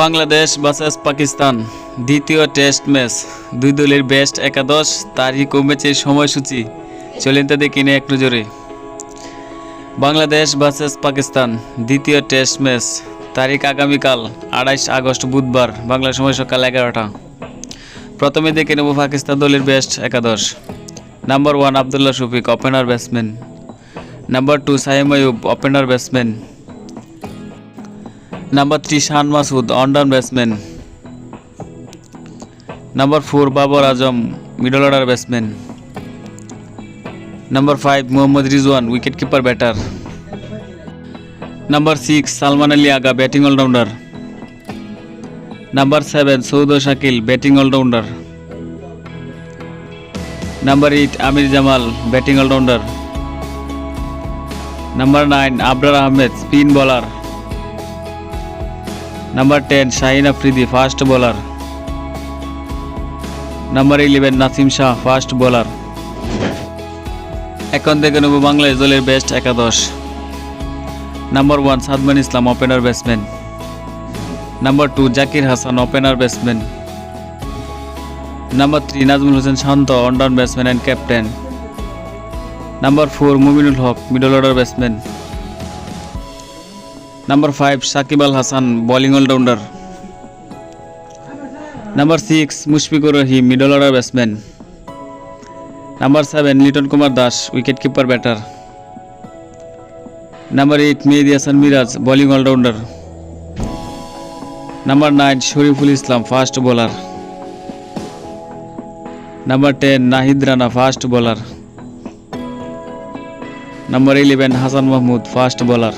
Bangladesh versus Pakistan, দ্বিতীয় test match দুই দলের বেস্ট একাদশ, তারিখ ও ম্যাচের সময়সূচি। চলেন তা দেখি এক নজরে। বাংলাদেশ ভার্সেস পাকিস্তান, দ্বিতীয় টেস্ট ম্যাচ তারিখ আগামীকাল, আড়াইশ আগস্ট বুধবার, বাংলা সময় সকাল এগারোটা। প্রথমে দেখে নেব পাকিস্তান দলের বেস্ট একাদশ। Number one Abdullah Shafique opener batsman number two Saim Ayub opener batsman number three Shan Masood one down batsman number four Babar Azam middle order batsman number five Mohammad Rizwan wicket keeper batter number six Salman Ali Agha batting allrounder number seven Saud Shakeel batting allrounder number eight Aamir Jamal batting allrounder number nine Abrar Ahmed spin bowler number ten Shaheen Afridi fast bowler number eleven Naseem Shah fast bowler এখন দেখে নেব বাংলাদেশ দলের best একাদশ। Number one Sadman Islam opener batsman number two Zakir Hasan opener batsman number three Najmul Hossain Shanto one down batsman and captain number four Mominul Haque middle order batsman number five Shakib Al Hasan bowling allrounder number six Mushfiqur Rahim middle order batsman number seven Liton Kumar Das wicket keeper batter number eight Mehedi Hasan Miraz bowling allrounder number nine Shoriful Islam fast bowler number ten Nahid Rana fast bowler number eleven Hasan Mahmud fast bowler